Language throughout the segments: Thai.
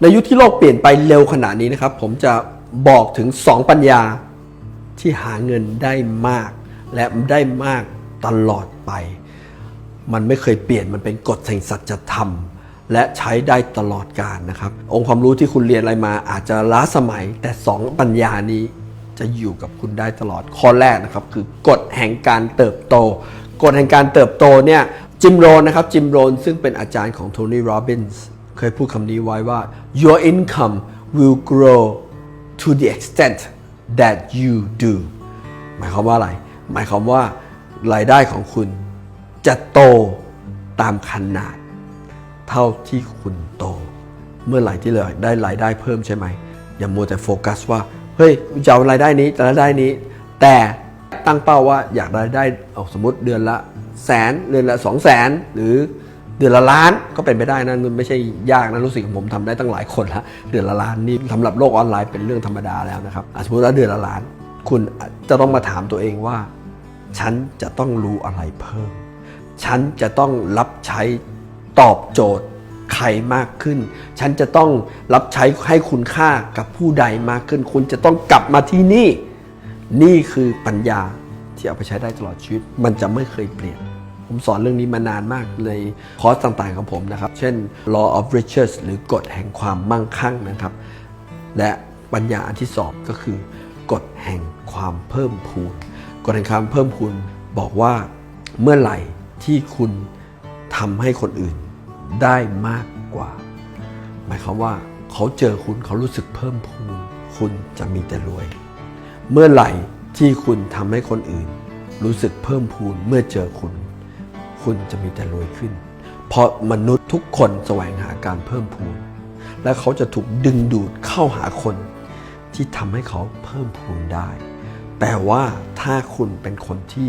ในยุคที่โลกเปลี่ยนไปเร็วขนาดนี้นะครับ ผมจะบอกถึง 2 ปัญญาที่หาเงินได้มาก และได้มากตลอดไป มันไม่เคยเปลี่ยนมันเป็นกฎแห่งสัจธรรม และใช้ได้ตลอดกาลนะครับ องค์ความรู้ที่คุณเรียนอะไรมาอาจจะล้าสมัย แต่ 2 ปัญญานี้จะอยู่กับคุณได้ตลอดข้อแรกนะครับ คือกฎแห่งการเติบโต กฎแห่งการเติบโตเนี่ยจิมโรนนะครับจิมโรนซึ่งเป็นอาจารย์ของโทนี่โรบินส์ เคยพูดคำนี้ไว้ว่า your income will grow to the extent that you do หมายความว่าอะไร หมายความว่ารายได้ของคุณจะโตตามขนาด เท่าที่คุณโต เมื่อไหร่ที่เราได้รายได้เพิ่มใช่ไหม อย่ามัวแต่โฟกัสว่าเฮ้ยจะเอารายได้นี้รายได้นี้ แต่ตั้งเป้าว่าอยากรายได้เอาสมมติเดือนละแสนเดือนละสองแสนหรือ เดือนละล้านก็เป็นไปได้นะมันไม่ใช่ยากนะรู้สึกผมทำได้ตั้งหลายคนละเดือนละล้านนี่สำหรับโลกออนไลน์เป็นเรื่องธรรมดาแล้วนะครับสมมติว่าเดือนละล้าน คุณจะต้องมาถามตัวเองว่า ฉันจะต้องรู้อะไรเพิ่ม ฉันจะต้องรับใช้ตอบโจทย์ใครมากขึ้น ฉันจะต้องรับใช้ให้คุณค่ากับผู้ใดมากขึ้น คุณจะต้องกลับมาที่นี่ นี่คือปัญญาที่เอาไปใช้ได้ตลอดชีวิต มันจะไม่เคยเปลี่ยน ผมสอนเรื่องนี้มานานมากในคอร์สต่างๆของผมนะครับ เช่น law of riches หรือกฎแห่งความมั่งคั่งนะครับ และปัญญาอันที่สองก็คือกฎแห่งความเพิ่มพูน กฎแห่งความเพิ่มพูนบอกว่าเมื่อไหร่ที่คุณทำให้คนอื่นได้มากกว่า หมายความว่าเขาเจอคุณเขารู้สึกเพิ่มพูน คุณจะมีแต่รวย เมื่อไหร่ที่คุณทำให้คนอื่น รู้สึกเพิ่มพูนเมื่อเจอคุณ คุณจะมีแต่รวยขึ้น เพราะมนุษย์ทุกคนแสวงหาการเพิ่มพูน และเขาจะถูกดึงดูดเข้าหาคนที่ทำให้เขาเพิ่มพูนได้ แต่ว่าถ้าคุณเป็นคนที่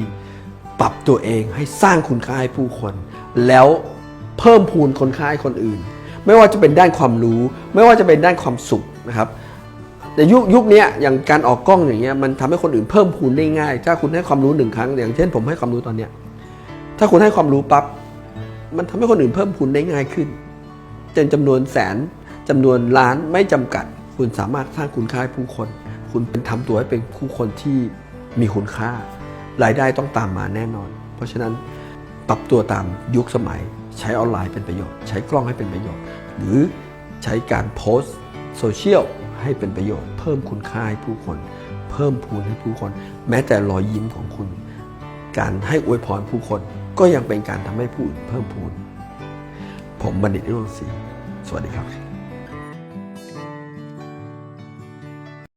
ปรับตัวเองให้สร้างคุณค่าให้ผู้คน แล้วเพิ่มพูนคุณค่าให้คนอื่น ไม่ว่าจะเป็นด้านความรู้ ไม่ว่าจะเป็นด้านความสุขนะครับในยุคยุคนี้อย่างการออกกล้องอย่างเงี้ยมันทำให้คนอื่นเพิ่มพูนได้ง่าย ถ้าคุณให้ความรู้หนึ่งครั้ง อย่างเช่นผมให้ความรู้ตอนเนี้ย ถ้าคุณให้ความรู้ปั๊บมันทำให้คนอื่นเพิ่มพูนได้ง่ายขึ้นจนจำนวนแสนจำนวนล้านไม่จำกัด คุณสามารถสร้างคุณค่าให้ผู้คน คุณเป็นทำตัวให้เป็นผู้คนที่มีคุณค่า รายได้ต้องตามมาแน่นอน เพราะฉะนั้นปรับตัวตามยุคสมัย ใช้ออนไลน์เป็นประโยชน์ ใช้กล้องให้เป็นประโยชน์ หรือใช้การโพสต์โซเชียลให้เป็นประโยชน์ เพิ่มคุณค่าให้ผู้คน เพิ่มพูนให้ผู้คน แม้แต่รอยยิ้มของคุณ การให้อวยพรผู้คน ก็ยังเป็นการทำให้ผู้อื่นเพิ่มพูน ผมบัณฑิตนิโรธศรีสวัสดีครับ